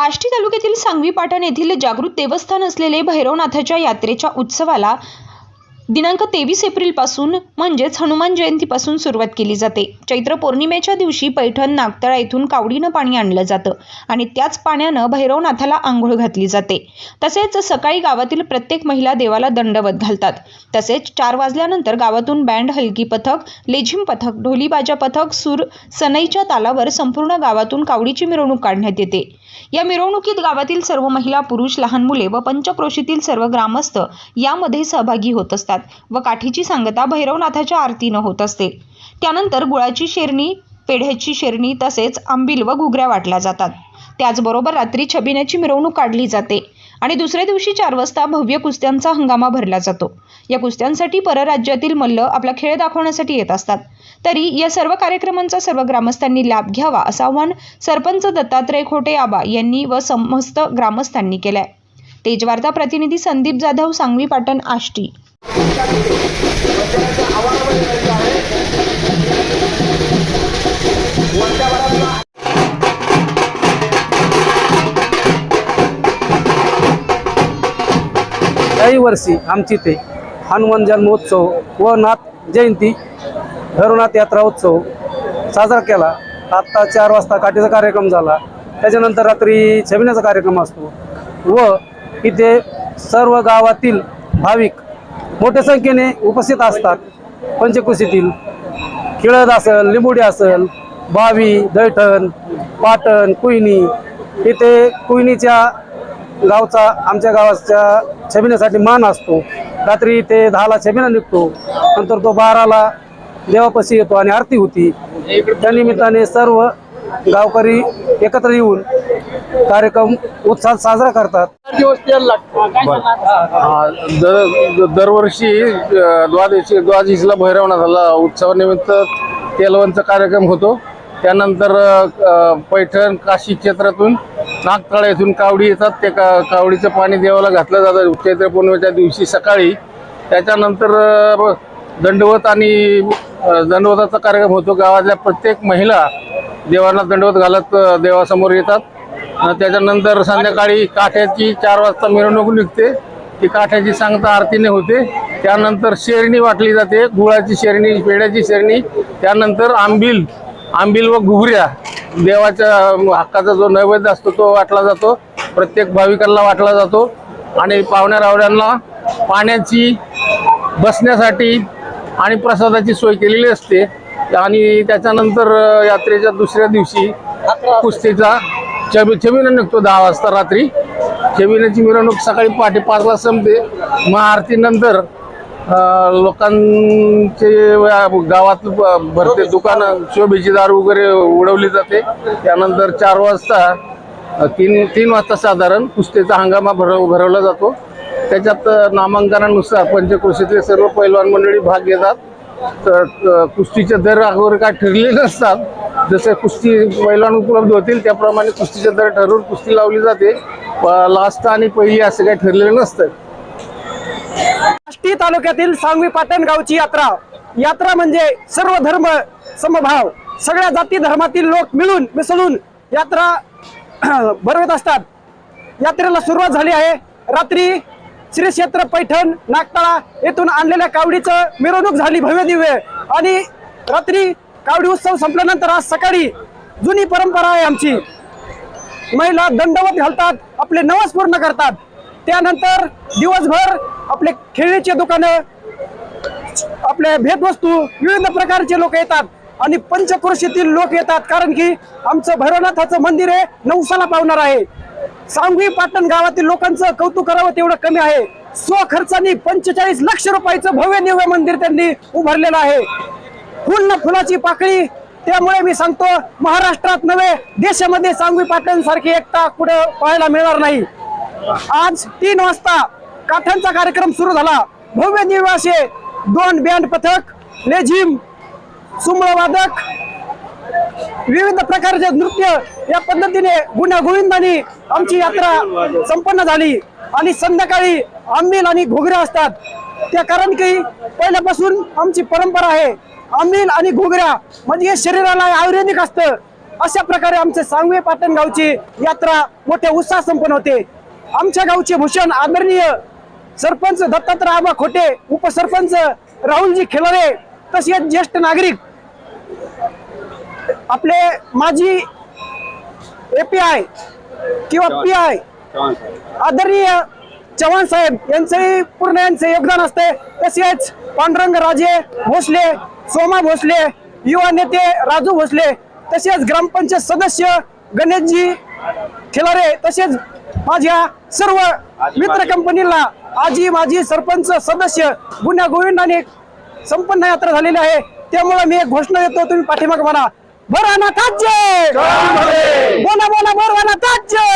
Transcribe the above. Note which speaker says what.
Speaker 1: आष्टी तालुक्यातील सांगवी पाटण येथील जागृत देवस्थान असलेले भैरवनाथाच्या यात्रेच्या उत्सवाला दिनांक तेवीस एप्रिलपासून म्हणजेच हनुमान जयंतीपासून सुरुवात केली जाते. चैत्र पौर्णिमेच्या दिवशी पैठण नागतळा येथून कावडीनं पाणी आणलं जातं आणि त्याच पाण्यानं भैरवनाथाला आंघोळ घातली जाते. तसेच सकाळी गावातील प्रत्येक महिला देवाला दंडवत घालतात. तसेच चार वाजल्यानंतर गावातून बँड हलकी पथक लेझिम पथक ढोलीबाजा पथक सूर सनईच्या तालावर संपूर्ण गावातून कावडीची मिरवणूक काढण्यात येते. या मिरवणुकीत गावातील सर्व महिला पुरुष लहान मुले व पंचक्रोशीतील सर्व ग्रामस्थ यामध्ये सहभागी होत असतात. व काठीची सांगता भैरवनाथाच्या आरतीनं होत असते. त्यानंतर गुळाची शेरणी पेढ्याची शेरणी तसेच आंबील व घुगऱ्या वाटल्या जातात. त्याचबरोबर रात्री छबिन्याची मिरवणूक काढली जाते आणि दुसऱ्या दिवशी चार वाजता भव्य कुस्त्यांचा हंगामा भरला जातो. या कुस्त्यांसाठी परराज्यातील मल्ल आपला खेळ दाखवण्यासाठी येत असतात. तरी या सर्व कार्यक्रमांचा सर्व ग्रामस्थांनी लाभ घ्यावा असं आव्हान सरपंच दत्तात्रय खोटे आबा यांनी व समस्त ग्रामस्थांनी केलंय. तेजवार्ता प्रतिनिधी संदीप जाधव सांगवी पाटण आष्टी.
Speaker 2: काही वर्षी आमची ते हनुमान जन्मोत्सव व नाथ जयंती भैरवनाथ यात्रा उत्सव साजरा केला. आत्ता चार वाजता काठीचा कार्यक्रम झाला. त्याच्यानंतर रात्री छबिण्याचा कार्यक्रम असतो. व इथे सर्व गावातील भाविक मोठ्या संख्येने उपस्थित असतात. पंचकृषीतील खिळद असेल लिंबोडी असेल बावी दैठण पाटण कुईनी इथे कुईनीच्या गावचा आमच्या गावाच्या छबिण्यासाठी मान असतो. रात्री ते दहाला छबिना निघतो. नंतर तो बाराला देवापाशी येतो आणि आरती होती. त्या निमित्ताने सर्व गावकरी एकत्र येऊन कार्यक्रम उत्साहात साजरा करतात.
Speaker 3: हा, दर दरवर्षी अ, द्वादशी द्वादशीला भैरवनाथाला उत्सवानिमित्त तेलवनचा कार्यक्रम होतो. त्यानंतर अ, पैठण काशी क्षेत्रातून नागतळा येथून कावडी येतात. ते का कावडीचं पाणी देवाला घातलं जातं. चैत्र पौर्णिमेच्या दिवशी सकाळी. त्याच्यानंतर अ, दंडवत आणि अ, दंडवताचा कार्यक्रम होतो. गावातल्या प्रत्येक महिला देवांना दंडवत घालत देवासमोर येतात. त्याच्यानंतर संध्याकाळी काठ्याची चार वाजता मिरवणूक निघते. ती काठ्याची सांगता आरतीने होते. त्यानंतर शेरणी वाटली जाते गुळाची शेरणी पेड्याची शेरणी. त्यानंतर आंबील आंबील व घुगऱ्या देवाच्या हक्काचा जो नैवेद्य असतो तो वाटला जातो. प्रत्येक भाविकांना वाटला जातो. आणि पाहुण्या रावड्यांना पाण्याची बसण्यासाठी आणि प्रसादाची सोय केलेली असते. आणि त्याच्यानंतर यात्रेच्या दुसऱ्या दिवशी कुस्तीचा छबी छबिना निघतो दहा वाजता रात्री. छबिन्याची मिरवणूक सकाळी पहाटे पाचला संपते. महाआरतीनंतर आरतीनंतर लोकांचे गावात भरते दुकानं शोभेची दारू वगैरे उडवली जाते. त्यानंतर चार वाजता तीन तीन वाजता साधारण कुस्तीचा हंगामा भरव भरवला जातो. त्याच्यात नामांकनानुसार पंचकृषीतले सर्व पैलवान मंडळी भाग घेतात. तर कुस्तीचे दर वगैरे काय ठरलेले नसतात. जसे कुस्ती पैलवान उपलब्ध होतील त्याप्रमाणे कुस्तीचे दर ठरवून कुस्ती लावली जाते. लास्ट आणि पहिली असं काही ठरलेलं नसतं
Speaker 4: आष्टी तालुक्यातील सांगवी पाटण गावची यात्रा. यात्रा म्हणजे सर्व धर्म समभाव. सगळ्या जाती धर्मातील लोक मिळून मिसळून यात्रा भरवत असतात. यात्रेला सुरुवात झाली आहे रात्री श्री क्षेत्र पैठण नागतळा येथून आणलेल्या कावडीचं मिरवणूक झाली भव्य दिव्य. आणि रात्री कावडी उत्सव संपल्यानंतर आज सकाळी जुनी परंपरा आहे आमची. महिला दंडवत घालतात आपले नवस पूर्ण करतात. त्यानंतर दिवसभर आपले खेळीचे दुकानं आपले भेटवस्तू विविध प्रकारचे लोक येतात. आणि पंचक्रोशीतील लोक येतात कारण की आमचं भैरवनाथाचं मंदिर आहे नवसाला पावणार आहे. सांगवी पाटण गावातील लोकांचं कौतुक करावं तेवढं कमी आहे. स्वखर्चाने पंचेचाळीस लक्ष रुपयाचं भव्य निव्य मंदिर त्यांनी उभारलेलं आहे. पूर्ण फुलाची पाकळी त्यामुळे मी सांगतो महाराष्ट्रात नव्हे देशामध्ये सांगवी पाटण सारखी एकता कुठे पाहायला मिळणार नाही. आज तीन वाजता काठ्यांचा कार्यक्रम सुरू झाला. भव्य दिव्य असे दोन बँड पथक लेझिम सुमळ वादक विविध प्रकारचे नृत्य या पद्धतीने गुन्हा गोविंदांनी आमची यात्रा संपन्न झाली आणि संध्याकाळी आंबील आणि घोगऱ्या असतात. त्या कारण की पहिल्यापासून आमची परंपरा आहे आंबील आणि घोगऱ्या म्हणजे हे शरीराला आयुर्वेदिक असतं. अशा प्रकारे आमचे सांगवे पाटण गावची यात्रा मोठ्या उत्साह संपन्न होते. आमच्या गावचे भूषण आदरणीय सरपंच दत्तात्रय आबा खोटे उपसरपंच राहुलजी खेलारे तसेच ज्येष्ठ नागरिक आपले माजी एपीआय किंवा पी आय. आदरणीय चव्हाण साहेब यांचंही पूर्ण यांचे योगदान असते तसेच पांडुरंग राजे भोसले सोमा भोसले युवा नेते राजू भोसले तसेच ग्रामपंचायत सदस्य गणेशजी खिलारे तसेच माझ्या सर्व मित्र कंपनीला आजी माजी सरपंच सदस्य गुन्हा गोविंदाने संपन्न यात्रा झालेली आहे. त्यामुळे मी एक घोषणा देतो तुम्ही पाठीमाग म्हणा ভরানা কাজে বোনা বনা ভরবানা কাজে